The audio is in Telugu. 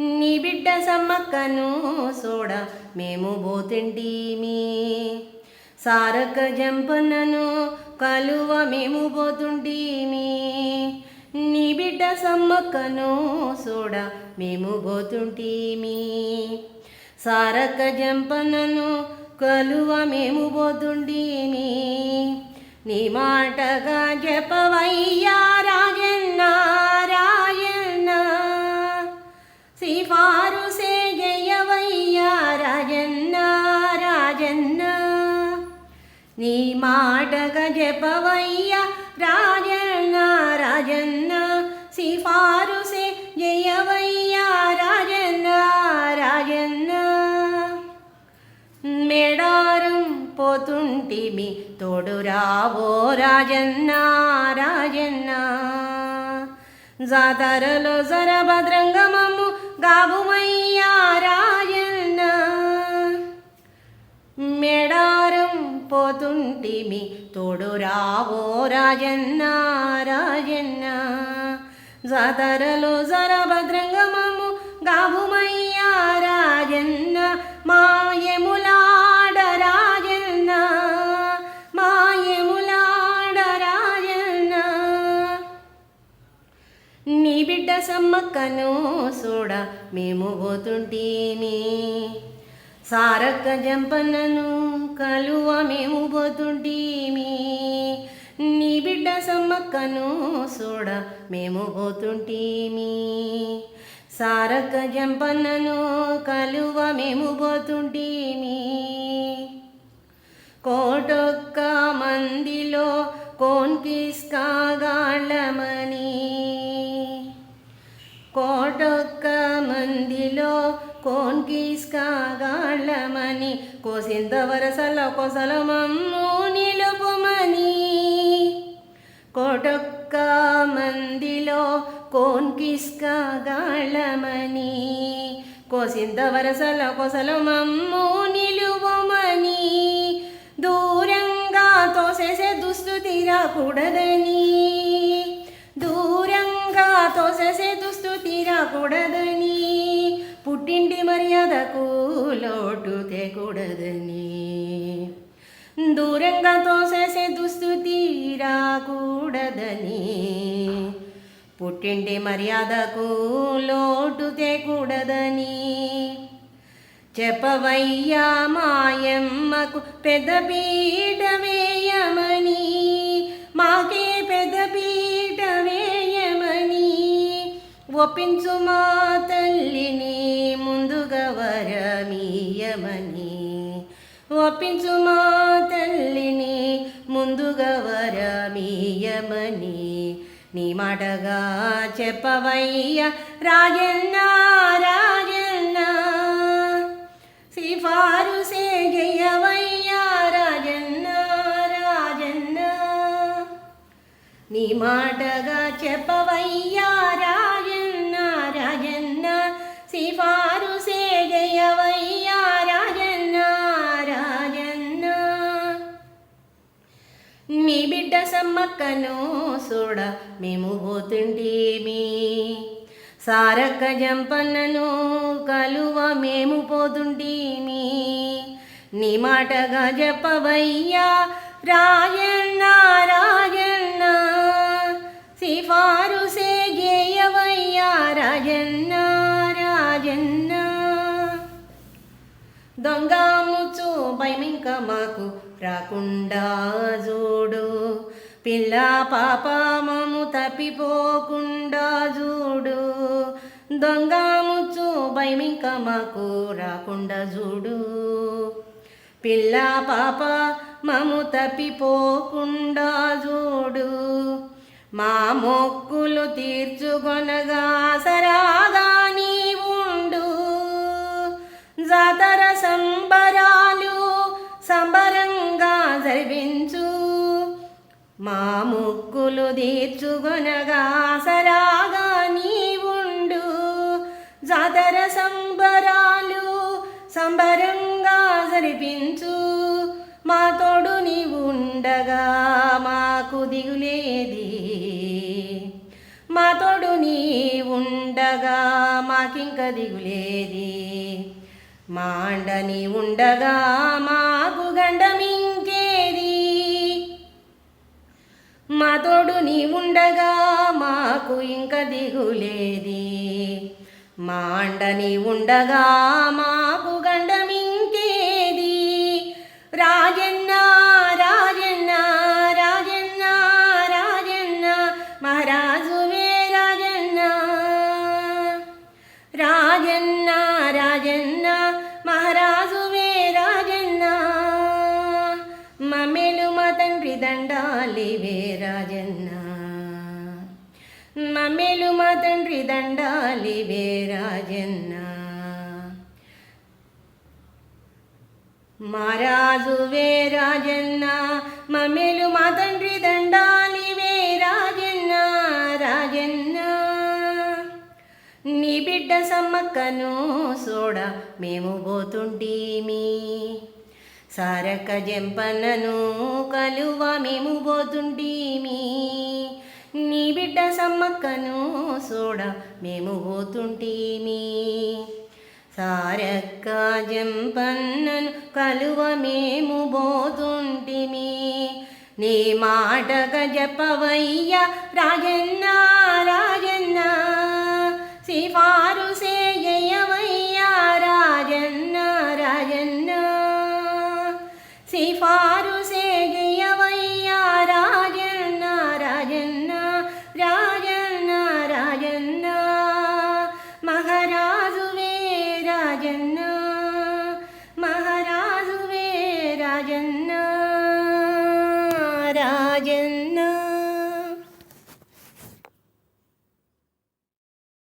నీ బిడ్డ సమ్మక్కను సోడ మేము పోతుంటీమి. సారక జంపన్నను కలువ మేము పోతుంటీమి. నీ బిడ్డ సమ్మక్కను సోడ మేము పోతుంటీమి. సారక జంపన్నను కలువ మేము పోతుంటీమి. నీ మాటగా జపవయ్యా మాటగ జపవయ్య రాజన్న రాజన్న సిఫారుసే జయవయ్య రాజన్న రాజన్న. మెడారం పోతుంటిమి తోడురావో రాజన్న రాజన్న. జాతరలో జర భద్రంగమము గాబుమయ్యా రాజన్న. మెడ పోతుంటిమి. తోడు రావో రాజన్న రాజన్న. జాతరలో జరభద్రంగమము గాబుమయ్యా రాజన్న. మాయములాడ రాజన్న మాయములాడ రాజన్న. నీ బిడ్డ సమ్మక్కను చూడ మేము పోతుంటిమి. సారక్క జంపన్నను కలువ మేము పోతుంటీమి. నీ బిడ్డ సమ్మక్కను సోడ మేము పోతుంటీమి. సారక్క జంపన్నను కలువ మేము పోతుంటీమి. కోటొక్క మందిలో కోన్కిస్కాగాళ్ళమని కోట కోన్కిస్కాగాళ్ళమని కోసింత వరసల కొసలమమ్ము నిలుపుమని. కోటొక్క మందిలో కోన్కిస్కాగాళ్ళమని కోసింత వరసల కొసలమమ్ము నిలువమని దూరంగా తోసేసే దుస్థుతి రాకూడదని దూరంగా తోసేసే దుస్థుతి రాకూడదని పుట్టింటి మర్యాదకు లోటు తెకూడదని దూరంగా తోసేసే దుస్థుతి రాకూడదని పుట్టింటి మర్యాదకు లోటు తెకూడదని చెప్పవయ్యా మాయమ్మకు పెద్ద పీట వేయమని. మాకే ఒప్పించు మా తల్లిని ముందుగా వరమీయమని. ఒప్పించు మా తల్లిని ముందుగా వరమీయమని. నీ మాటగా చెప్పవయ్యా రాజన్న రాజన్న. సిఫారు సే రాజన్న రాజన్న. మీ బిడ్డ సమ్మక్కను చూడ మేము పోతుంటేమి సారక్క జంపన్నను కలువ మేము పోతుంటేమి నీ మాటగా చెప్పవయ్యా రాజన్న రాజన్న. దొంగ ముచ్చు భయమింక మాకు రాకుండా చూడు. పిల్ల పాప మము తప్పిపోకుండా చూడు. దొంగ ముచ్చు భయమింక మాకు రాకుండా చూడు. పిల్ల పాప మము తప్పిపోకుండా చూడు. మా మొక్కులు తీర్చుకొనగా సరాగా జాతర సంబరాలు సంబరంగా జరిపించు. మా ముక్కులు తీర్చుకొనగా సరాగా నీవుండు. జాతర సంబరాలు సంబరంగా జరిపించు. మా తోడు నీవు ఉండగా మాకు దిగులేది. మా తోడు నీ ఉండగా మాకింక దిగులేది. మాండని ఉండగా మాకు గండమింకేది? మా తోడుని ఉండగా మాకు ఇంక దిగులేది. మాండని ఉండగా మా దండాలివే రాజన్న మమ్మేలు మా తండ్రి దండాలివే రాజన్న మహారాజువే రాజన్న మమ్మేలు మా తండ్రి దండాలివే రాజన్న రాజన్న. నీ బిడ్డ సమ్మక్కను సోడ మేము పోతుంటీమి. సారక జంపన్నను కలువ మేము పోతుంటీమి నీ బిడ్డ సమ్మక్కను సోడ మేము పోతుంటీమి సారక్క జంపన్నను కలువ మేము పోతుంటిమి నీ మాటక జపవయ్య రాజన్న రాజన్న. సిఫా 间